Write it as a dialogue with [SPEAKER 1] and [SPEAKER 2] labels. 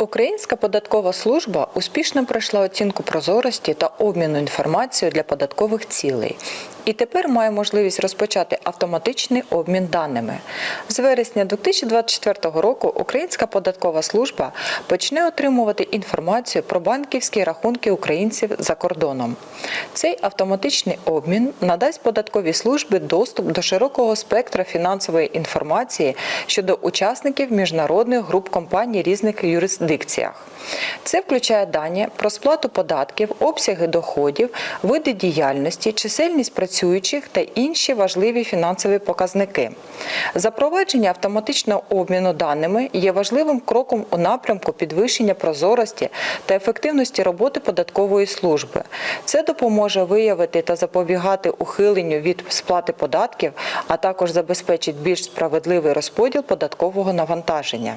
[SPEAKER 1] Українська податкова служба успішно пройшла оцінку прозорості та обміну інформацією для податкових цілей. І тепер має можливість розпочати автоматичний обмін даними. З вересня 2024 року Українська податкова служба почне отримувати інформацію про банківські рахунки українців за кордоном. Цей автоматичний обмін надасть податковій службі доступ до широкого спектра фінансової інформації щодо учасників міжнародних груп компаній різних юрисдикціях. Це включає дані про сплату податків, обсяги доходів, види діяльності, чисельність працюючих та інші важливі фінансові показники. Запровадження автоматичного обміну даними є важливим кроком у напрямку підвищення прозорості та ефективності роботи податкової служби. Це допоможе виявити та запобігати ухиленню від сплати податків, а також забезпечить більш справедливий розподіл податкового навантаження.